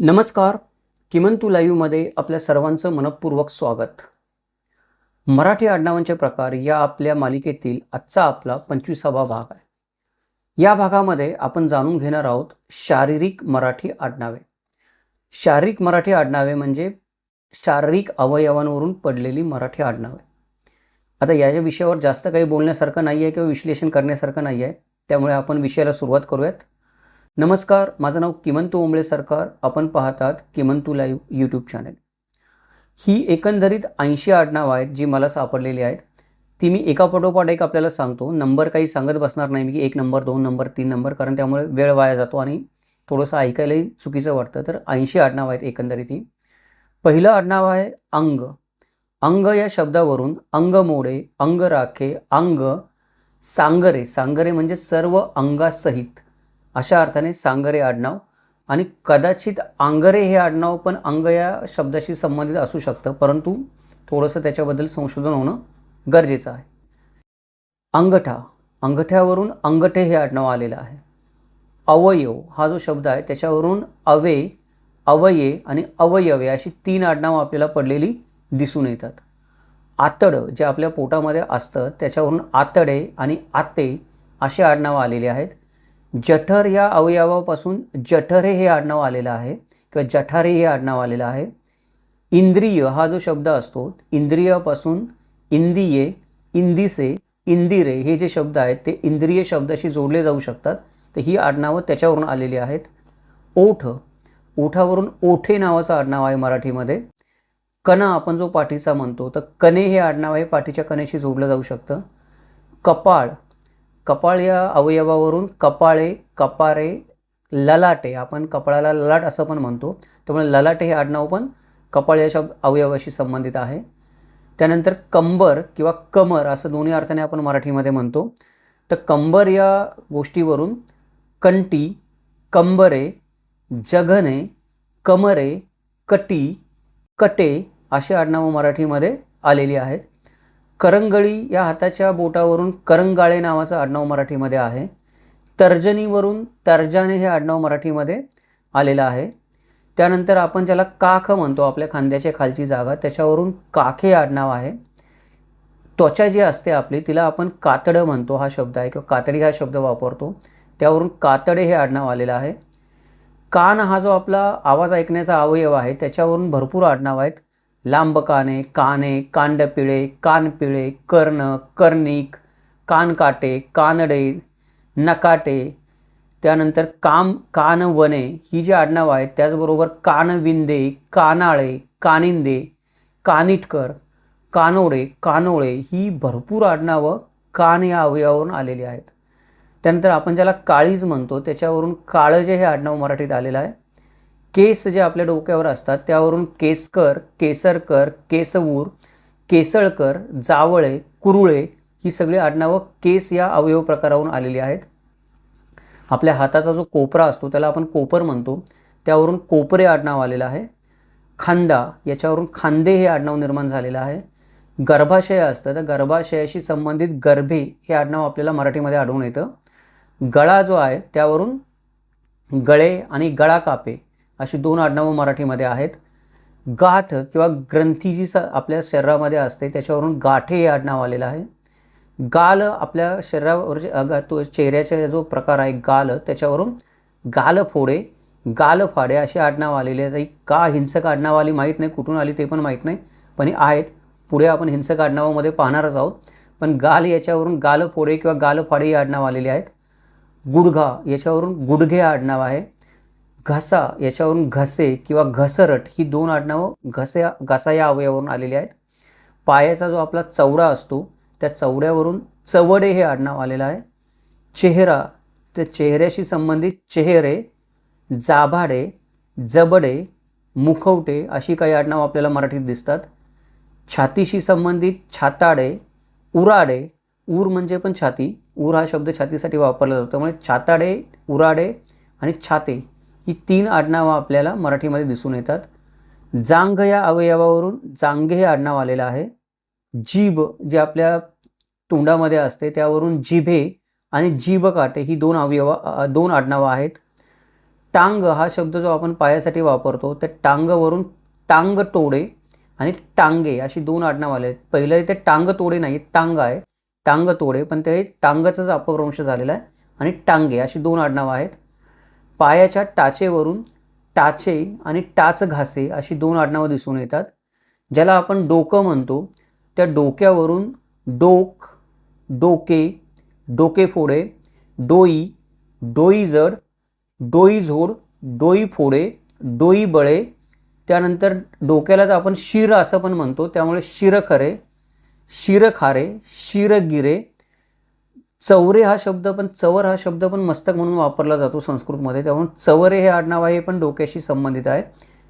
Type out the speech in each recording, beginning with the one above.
नमस्कार. किमंतू लाईव्हमध्ये आपल्या सर्वांचं मनपूर्वक स्वागत. मराठी आडनावांचे प्रकार या आपल्या मालिकेतील आजचा आपला पंचवीसावा भाग आहे. या भागामध्ये आपण जाणून घेणार आहोत शारीरिक मराठी आडनावे. शारीरिक मराठी आडनावे म्हणजे शारीरिक अवयवांवरून पडलेली मराठी आडनावे. आता याच्या विषयावर जास्त काही बोलण्यासारखं नाही आहे किंवा विश्लेषण करण्यासारखं नाही आहे त्यामुळे आपण विषयाला सुरुवात करूयात. नमस्कार माझं नाव किमंतू ओंबळे सरकार. आपण पाहतात किमंतू लाईव्ह यूट्यूब चॅनल ही एकंदरीत ऐंशी आडनावं आहेत जी मला सापडलेली आहेत. ती मी एका पटोपाठ एक आपल्याला सांगतो. नंबर काही सांगत बसणार नाही मी की एक नंबर दोन नंबर तीन नंबर कारण त्यामुळे वेळ वाया जातो आणि थोडंसं ऐकायलाही चुकीचं वाटतं. तर ऐंशी आडनावं आहेत एकंदरीत ही. पहिलं आडनाव आहे अंग. अंग या शब्दावरून अंग मोडे अंग राखे अंग सांगरे. सांगरे म्हणजे सर्व अंगासहित. अशा अर्थाने सांगरे आडनाव आणि कदाचित आंगरे हे आडनाव पण अंग या शब्दाशी संबंधित असू शकतं परंतु थोडंसं त्याच्याबद्दल संशोधन होणं गरजेचं आहे. अंगठा. अंगठ्यावरून अंगठे हे आडनाव आलेलं आहे. अवयव हा जो शब्द आहे त्याच्यावरून अवे अवये आणि अवयवे अशी तीन आडनावं आपल्याला पडलेली दिसून येतात. आतडं जे आपल्या पोटामध्ये असतं त्याच्यावरून आतडे आणि आते असे आडनावं आलेले आहेत. जठर या अवयवापासून जठरे हे आडनाव आलेलं आहे किंवा जठारे हे आडनाव आलेलं आहे. इंद्रिय हा जो शब्द असतो इंद्रियापासून इंदिये इंदिसे इंदिरे हे जे शब्द आहेत ते इंद्रिय शब्दाशी जोडले जाऊ शकतात. तर ही आडनावं त्याच्यावरून आलेली आहेत. ओठ ओठावरून ओठे नावाचं आडनाव आहे मराठीमध्ये. कणा आपण जो पाठीचा म्हणतो तर कणे हे आडनाव आहे पाठीच्या कणेशी जोडलं जाऊ शकतं. कपाळ कपाळ या अवयवावरून कपाळे कपारे ललाटे आपण कपाळाला ललाट असं पण म्हणतो. त्यामुळे ललाटे हे आडनाव पण कपाळ या शब्द अवयवाशी संबंधित आहे. त्यानंतर कंबर किंवा कमर असं दोन्ही अर्थाने आपण मराठीमध्ये म्हणतो. तर कंबर या गोष्टीवरून कंटी कंबरे जघने कमरे कटी कटे अशी आडनावं मराठीमध्ये आलेली आहेत. करंगळी या हाताच्या बोटावरून करंगाळे नावाचं आडनाव मराठीमध्ये आहे. तर्जनीवरून तर्जाने हे आडनाव मराठीमध्ये आलेलं आहे. त्यानंतर आपण ज्याला काख म्हणतो आपल्या खांद्याच्या खालची जागा त्याच्यावरून काखे आडनाव आहे. त्वचा जी असते आपली तिला आपण कातडं म्हणतो हा शब्द आहे किंवा कातडी हा शब्द वापरतो. त्यावरून कातडे हे आडनाव आलेलं आहे. कान हा जो आपला आवाज ऐकण्याचा अवयव आहे त्याच्यावरून भरपूर आडनाव आहेत. लांब काने काने कांडपिळे कानपिळे कर्ण कर्णिक कानकाटे कानडे नकाटे त्यानंतर काम कानवने ही जी आडनावं आहेत त्याचबरोबर कानविंदे कानाळे कानिंदे कानिटकर कानोडे कानोळे ही भरपूर आडनावं कान या अवयवावरून आलेली आहेत. त्यानंतर आपण ज्याला काळीज म्हणतो त्याच्यावरून काळजे हे आडनाव मराठीत आलेलं आहे. केस जे आपल्या डोक्यावर असतात त्यावरून केसकर केसरकर केसवूर केसळकर जावळे कुरुळे ही सगळी आडनावं केस या अवयव प्रकारावरून आलेली आहेत. आपल्या हाताचा जो कोपरा असतो त्याला आपण कोपर म्हणतो. त्यावरून कोपरे आडनाव आलेलं आहे. खांदा याच्यावरून खांदे हे आडनाव निर्माण झालेलं आहे. गर्भाशय असतं तर गर्भाशयाशी संबंधित गर्भे हे आडनाव आपल्याला मराठीमध्ये आढळून येतं. गळा जो आहे त्यावरून गळे आणि गळा कापे अशी दोन आडनावं मराठीमध्ये आहेत. गाठ किंवा ग्रंथी जी स आपल्या शरीरामध्ये असते त्याच्यावरून गाठे हे आडनाव आलेलं आहे. गाल आपल्या शरीरावर तो चेहऱ्याचा जो प्रकार आहे गाल त्याच्यावरून गाल फोडे गाल फाडे अशी आडनाव आलेली आहेत का हिंसक आडनाव आली माहीत नाही कुठून आली ते पण माहीत नाही पण आहेत. पुढे आपण हिंसक आडनावामध्ये पाहणारच आहोत. पण गाल याच्यावरून गाल फोडे किंवा गाल फाडे ही आडनाव आलेली आहेत. गुडघा याच्यावरून गुडघे आडनाव आहे. घसा याच्यावरून घसे किंवा घसरट ही दोन आडनावं घसे घसा या अवयवावरून आलेली आहेत. पायाचा जो आपला चवडा असतो त्या चवड्यावरून चवडे हे आडनाव आलेलं आहे. चेहरा त्या चेहऱ्याशी संबंधित चेहरे जाभाडे जबडे मुखवटे अशी काही आडनावं आपल्याला मराठीत दिसतात. छातीशी संबंधित छाताडे उराडे ऊर म्हणजे पण छाती. ऊर हा शब्द छातीसाठी वापरला जातो. त्यामुळे छाताडे उराडे आणि छाते ही तीन आडनावं आपल्याला मराठीमध्ये दिसून येतात. जांघ या अवयवावरून जांघे हे आडनाव आलेलं आहे. जीभ जे आपल्या तोंडामध्ये असते त्यावरून जिभे आणि जीभ काटे ही दोन अवयव दोन आडनावं आहेत. टांग हा शब्द जो आपण पायासाठी वापरतो त्या टांगवरून टांग टोडे आणि टांगे अशी दोन आडनाव आले आहेत पहिलं ते टांग तोडे नाही टांग आहे. टांग तोडे पण ते टांगचाच अपभ्रंश झालेला आहे आणि टांगे अशी दोन आडनावं आहेत. पायाच्या टाचेवरून टाचे आणि टाच घासे अशी दोन आडनावं दिसून येतात ज्याला आपण डोकं म्हणतो. त्या डोक्यावरून डोक डोके डोके फोडे डोई डोई जड डोई झोड डोई फोडे डोई बळे. त्यानंतर डोक्यालाच आपण शिर असं पण म्हणतो त्यामुळे शिरखरे शिरखारे शिरगिरे चौरे हा शब्द पण चवर हा शब्द पण मस्तक म्हणून वापरला जातो संस्कृतमध्ये. त्यामुळे चवरे हे आडनाव आहे हे पण डोक्याशी संबंधित आहे.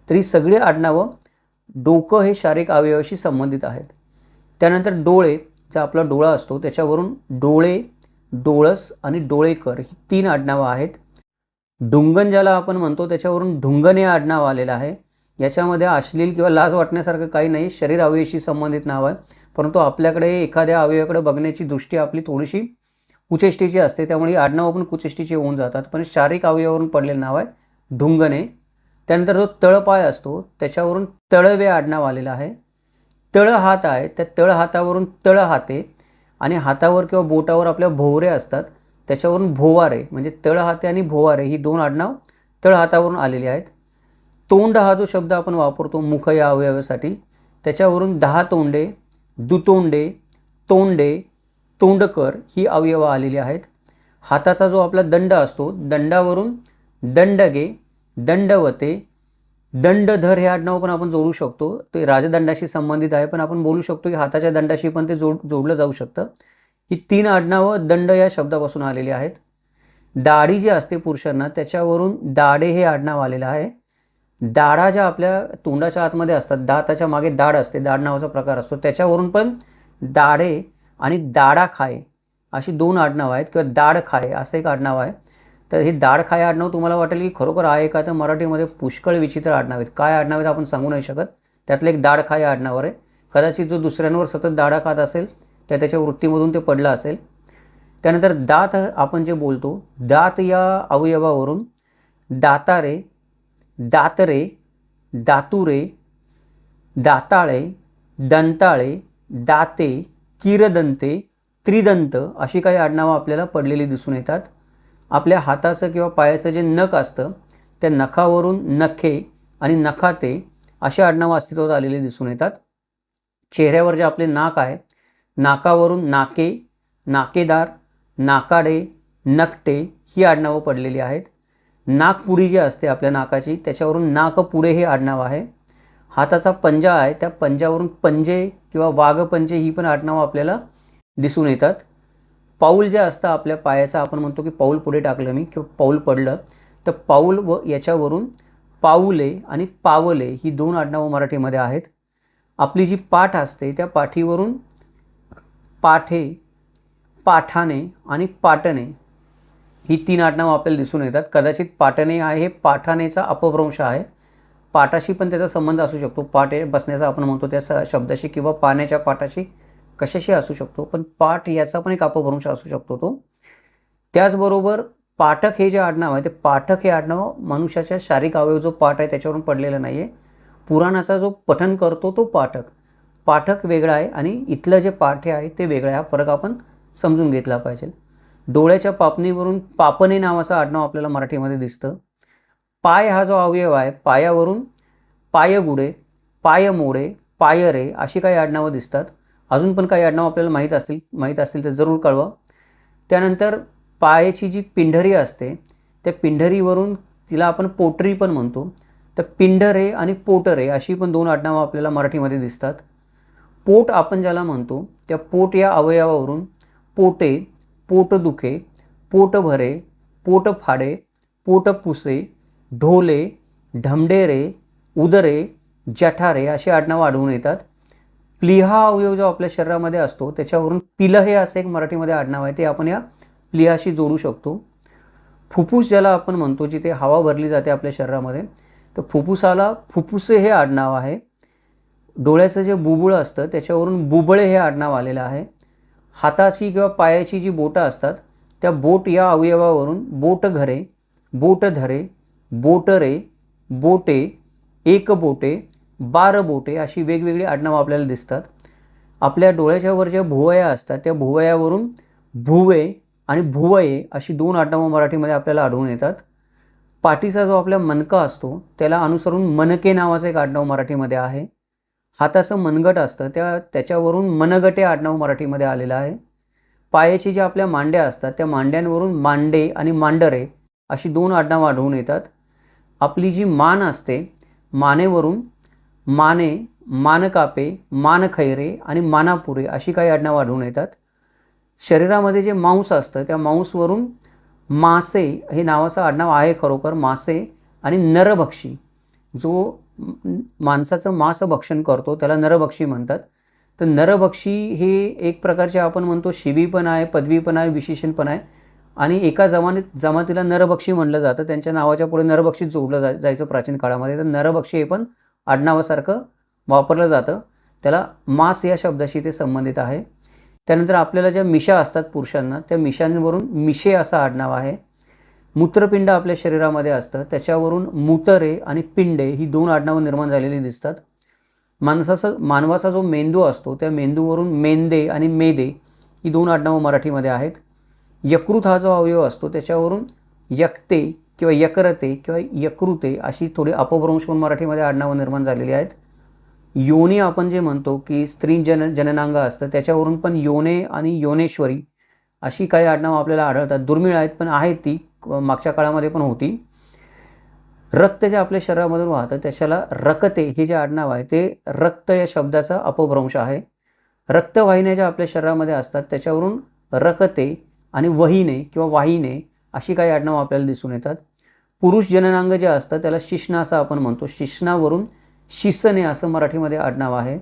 तरी सगळी आडनावं डोकं हे शारीरिक अवयवाशी संबंधित आहेत. त्यानंतर डोळे जो आपला डोळा असतो त्याच्यावरून डोळे डोळस आणि डोळेकर ही तीन आडनावं आहेत. डुंगन ज्याला आपण म्हणतो त्याच्यावरून ढुंगण हे आडनाव आलेलं आहे. याच्यामध्ये अश्लील किंवा लाज वाटण्यासारखं काही नाही शरीर अवयवाशी संबंधित नाव आहे. परंतु आपल्याकडे एखाद्या अवयवाकडे बघण्याची दृष्टी आपली थोडीशी कुचेष्टीची असते त्यामुळे आडनाव आडनावं पण कुचेष्टीची होऊन जातात. पण शारीरिक अवयवावरून पडलेलं नाव आहे ढुंगणे. त्यानंतर जो तळपाय असतो त्याच्यावरून तळवे आडनाव आलेलं आहे. तळ हात आहे त्या तळ हातावरून तळ हाते आणि हातावर किंवा बोटावर आपल्या भोवरे असतात त्याच्यावरून भोवारे म्हणजे तळ हाते आणि भोवारे ही दोन आडनाव तळ हातावरून आलेली आहेत. तोंड हा जो शब्द आपण वापरतो मुख या अवयवासाठी त्याच्यावरून दहा तोंडे दुतोंडे तोंडे तोंडकर ही अवयव आलेली आहेत. हाताचा जो आपला दंड असतो दंडावरून दंडगे दंडवते दंडधर हे आडनाव पण आपण जोडू शकतो. ते राजदंडाशी संबंधित आहे पण आपण बोलू शकतो की हाताच्या दंडाशी पण ते जोड जोडलं जाऊ शकतं. ही तीन आडनावं दंड या शब्दापासून आलेली आहेत. दाढी जी असते पुरुषांना त्याच्यावरून दाढे हे आडनाव आलेलं आहे. दाढा ज्या आपल्या तोंडाच्या आतमध्ये असतात दाताच्या मागे दाढ असते दाढ नावाचा प्रकार असतो. त्याच्यावरून पण दाढे आणि दाडा खाय अशी दोन आडनावं आहेत किंवा दाढ खाय असं एक आडनाव आहे. तर हे दाढ खाय आडनाव तुम्हाला वाटेल की खरोखर आहे का? तर मराठीमध्ये पुष्कळ विचित्र आडनाव आहेत. काय आडनाव आहेत आपण सांगू नाही शकत. त्यातलं एक दाड खाय आडनावर आहे. कदाचित जो दुसऱ्यांवर सतत दाडा खात असेल त्या त्याच्या वृत्तीमधून ते पडलं असेल. त्यानंतर दात आपण जे बोलतो दात या अवयवावरून दातारे दातरे दातुरे दाताळे दंताळे दाते किरदंते त्रिदंत अशी काही आडनावं आपल्याला पडलेली दिसून येतात. आपल्या हाताचं किंवा पायाचं जे नख असतं त्या नखावरून नखे आणि नखाते अशी आडनावं अस्तित्वात आलेली दिसून येतात. चेहऱ्यावर जे आपले नाक आहे नाकावरून नाके नाकेदार नाकाडे नकटे ही आडनावं पडलेली आहेत. नाकपुडी जी असते आपल्या नाकाची त्याच्यावरून नाकपुडे हे आडनाव आहे. हाताचा पंजा आहे त्या पंजावरून पंजे किंवा वाघपंजे ही पण आडनावं आपल्याला दिसून येतात. पाऊल जे असतं आपल्या पायाचं आपण म्हणतो की पाऊल पुढे टाकलं मी किंवा पाऊल पडलं तर पाऊल व याच्यावरून पाऊले आणि पावले ही दोन आडनावं मराठीमध्ये आहेत. आपली जी पाठ असते त्या पाठीवरून पाठे पाठाने आणि पाटणे ही तीन आडनावं आपल्याला दिसून येतात. कदाचित पाटणे आहे हे पाठानेचा अपभ्रंश आहे. पाटाशी पण त्याचा संबंध असू शकतो. पाटे बसण्याचा आपण म्हणतो त्या शब्दाशी किंवा पाण्याच्या पाटाशी कशाशी असू शकतो. पण पाठ याचा पण एक अपभ्रंश असू शकतो तो. त्याचबरोबर पाठक हे जे आडनाव आहे ते पाठक हे आडनाव मनुष्याच्या शारीरिक अवयव जो पाठ आहे त्याच्यावरून पडलेलं नाही आहे पुराणाचा जो पठन करतो तो पाठक. पाठक वेगळा आहे आणि इथलं जे पाठे आहे ते वेगळं आहे. हा फरक आपण समजून घेतला पाहिजे. डोळ्याच्या पापणीवरून पापणे नावाचं आडनाव आपल्याला मराठीमध्ये दिसतं. पाय हा जो अवयव आहे पायावरून पायगुडे पायमोडे पायरे अशी काही आडनावं दिसतात. अजून पण काही आडनावं आपल्याला माहीत असतील माहीत असतील तर जरूर कळवा. त्यानंतर पायाची जी पिंढरी असते त्या पिंढरीवरून तिला आपण पोटरी पण म्हणतो. तर पिंढरे आणि पोटरे अशी पण दोन आडनावं आपल्याला मराठीमध्ये दिसतात. पोट आपण ज्याला म्हणतो त्या पोट या अवयवावरून पोटे पोटदुखे पोटभरे पोटफाडे पोटपुसे ढोले ढमडेरे उदरे जठारे अशी आडनावं आढळून येतात. प्लिहा अवयव जो आपल्या शरीरामध्ये असतो त्याच्यावरून पिल हे असं एक मराठीमध्ये आडनाव आहे ते आपण या प्लिहाशी जोडू शकतो. फुफ्फुस ज्याला आपण म्हणतो जिथे हवा भरली जाते आपल्या शरीरामध्ये तर फुफ्फुसाला फुफ्फुसे हे आडनाव आहे. डोळ्याचं जे बुबुळं असतं त्याच्यावरून बुबळे हे आडनाव आलेलं आहे. हाताची किंवा पायाची जी बोटं असतात त्या बोट या अवयवावरून बोट घरे बोट धरे बोटरे बोटे एक बोटे बार बोटे अशी वेगवेगळी आडनावं आपल्याला दिसतात. आपल्या डोळ्याच्या वर ज्या भुवया असतात त्या भुवयावरून भुवे आणि भुवये अशी दोन आडनावं मराठीमध्ये आपल्याला आढळून येतात. पाठीचा जो आपला मनका असतो त्याला अनुसरून मनके नावाचं एक आडनाव मराठीमध्ये आहे. हाताचं मनगट असतं त्या त्याच्यावरून मनगटे आडनाव मराठीमध्ये आलेलं आहे. पायाची ज्या आपल्या मांड्या असतात त्या मांड्यांवरून मांडे आणि मांडरे अशी दोन आडनावं आढळून येतात. आपली जी मान असते मानेवरून माने मानकापे मानखैरे आणि मानापुरे अशी काही आडनावं आढळून येतात. शरीरामध्ये जे मांस असतं त्या मांसवरून मासे हे नावाचं आडनाव आहे खरोखर. मासे आणि नरभक्षी. जो माणसाचं मांस भक्षण करतो त्याला नरभक्षी म्हणतात. तर नरभक्षी हे एक प्रकारचे आपण म्हणतो शिवी पण आहे पदवी पण आहे विशेषण पण आहे. आणि एका जमानीत जमातीला नरभक्षी म्हणलं जातं. त्यांच्या नावाच्या पुढे नरभक्षी जोडलं जा जायचं प्राचीन काळामध्ये. तर नरभक्षी हे पण आडनावासारखं वापरलं जातं. त्याला मांस या शब्दाशी ते संबंधित आहे. त्यानंतर आपल्याला ज्या मिशा असतात पुरुषांना त्या मिशांवरून मिशे असं आडनाव आहे. मूत्रपिंड आपल्या शरीरामध्ये असतं. त्याच्यावरून मूतरे आणि पिंडे ही दोन आडनावं निर्माण झालेली दिसतात. माणसाचं मानवाचा जो मेंदू असतो त्या मेंदूवरून मेंदे आणि मेदे ही दोन आडनावं मराठीमध्ये आहेत. यकृत हा जो अवयव असतो त्याच्यावरून यक्ते किंवा यकरते किंवा यकृते अशी थोडी अपभ्रंश होऊन मराठीमध्ये आडनावं निर्माण झालेली आहेत. योनी आपण जे म्हणतो की स्त्री जन जननांग असतं त्याच्यावरून पण योने आणि योनेश्वरी अशी काही आडनावं आपल्याला आढळतात. दुर्मिळ आहेत पण आहेत ती मागच्या काळामध्ये पण होती. रक्त जे आपल्या शरीरामधून वाहतं त्याच्याला रकते हे जे आडनाव आहे ते रक्त या शब्दाचा अपभ्रंश आहे. रक्तवाहिन्या ज्या आपल्या शरीरामध्ये असतात त्याच्यावरून रकते आणि वहीने किंवा वाहिने अशी काही आडनावं आपल्याला दिसून येतात. पुरुष जननांग जे असतं त्याला शिश्न असं आपण म्हणतो. शिशनावरून शिसने असं मराठीमध्ये आडनाव आहे.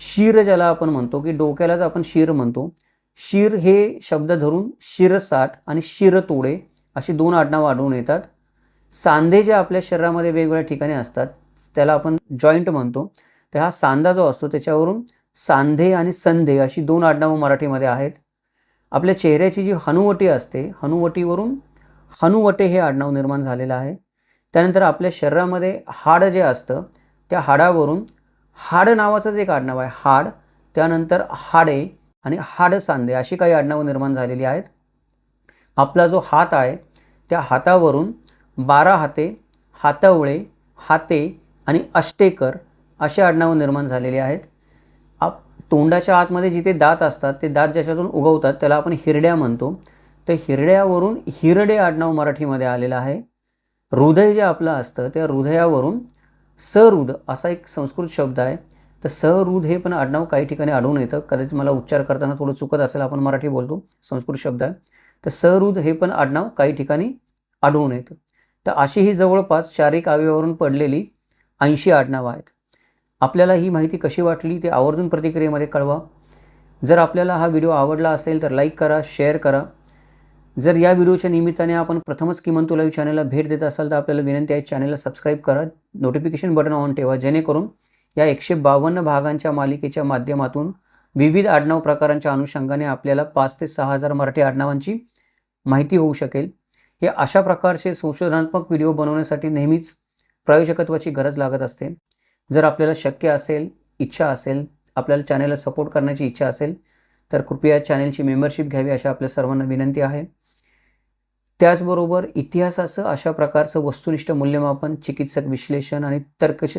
शीर ज्याला आपण म्हणतो की डोक्यालाच आपण शिर म्हणतो. शीर हे शब्द धरून शिरसाठ आणि शिरतोडे अशी दोन आडनावं आढळून येतात. सांधे जे आपल्या शरीरामध्ये वेगवेगळ्या ठिकाणी असतात त्याला आपण जॉईंट म्हणतो. तर हा सांधा जो असतो त्याच्यावरून सांधे आणि संधे अशी दोन आडनावं मराठीमध्ये आहेत. आपल्या चेहऱ्याची जी हनुवटी असते हनुवटीवरून हनुवटे हे आडनाव निर्माण झालेलं आहे. त्यानंतर आपल्या शरीरामध्ये हाड जे असतं त्या हाडावरून हाड नावाचंच एक आडनाव आहे हाड. त्यानंतर हाडे आणि हाड सांधे अशी काही आडनावं निर्माण झालेली आहेत. आपला जो हात आहे त्या हातावरून बारा हाते हातावळे हाते आणि अष्टेकर अशी आडनावं निर्माण झालेली आहेत. तोंडाच्या आतमध्ये जिथे दात असतात ते दात ज्याच्यातून उगवतात त्याला आपण हिरड्या म्हणतो. तर हिरड्यावरून हिरडे आडनाव मराठीमध्ये आलेलं आहे. हृदय जे आपलं असतं त्या हृदयावरून सहृद असा एक संस्कृत शब्द आहे. तर सहृद हे पण आडनाव काही ठिकाणी आढळून येतं. कदाचित मला उच्चार करताना थोडं चुकत असेल आपण मराठी बोलतो संस्कृत शब्द आहे. तर सहृद हे पण आडनाव काही ठिकाणी आढळून येतं. तर अशी ही जवळपास शारीरिक अवयवावरून पडलेली ऐंशी आडनावं आहेत. आपल्याला ही माहिती कशी वाटली ते आवर्जून प्रतिक्रियेमध्ये कळवा. जर आपल्याला हा व्हिडिओ आवडला असेल तर लाईक करा शेअर करा. जर या व्हिडिओच्या निमित्ताने आपण प्रथमच किमंतू लाईव्ह चॅनलला भेट देत असाल तर आपल्याला विनंती आहे चॅनलला सबस्क्राईब करा नोटिफिकेशन बटन ऑन ठेवा जेणेकरून या एकशे बावन्न भागांच्या मालिकेच्या माध्यमातून विविध आडनाव प्रकारांच्या अनुषंगाने आपल्याला पाच ते सहा हजार मराठी आडनावांची माहिती होऊ शकेल. हे अशा प्रकारचे संशोधनात्मक व्हिडिओ बनवण्यासाठी नेहमीच प्रायोजकत्वाची गरज लागत असते. जर आपल्याला शक्य असेल इच्छा असेल आपल्याला चॅनेलला सपोर्ट करण्याची इच्छा असेल तर कृपया चॅनलची मेंबरशिप घ्यावी अशा आपल्या सर्वांना विनंती आहे. त्याचबरोबर इतिहासाचं अशा प्रकारचं वस्तुनिष्ठ मूल्यमापन चिकित्सक विश्लेषण आणि तर्कश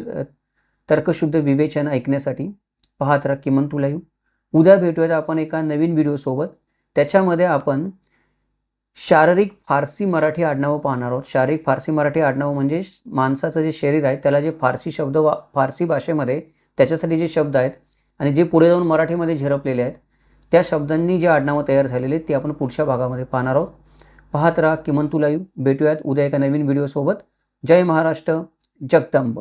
तर्कशुद्ध विवेचन ऐकण्यासाठी पाहत राहा किमंतू येऊ उद्या भेटूयात आपण एका नवीन व्हिडिओसोबत त्याच्यामध्ये आपण शारीरिक फारसी मराठी आडनावं पाहणार आहोत. शारीरिक फारसी मराठी आडनावं म्हणजे माणसाचं जे शरीर आहे त्याला जे फारसी शब्द वा फारसी भाषेमध्ये त्याच्यासाठी जे शब्द आहेत आणि जे पुढे जाऊन मराठीमध्ये झिरपलेले आहेत त्या शब्दांनी जे आडनावं तयार झालेली आहेत ते आपण पुढच्या भागामध्ये पाहणार आहोत. पाहत राहा किमंतू लाईव्ह भेटूयात उद्या एका नवीन व्हिडिओसोबत जय महाराष्ट्र. जगदंब.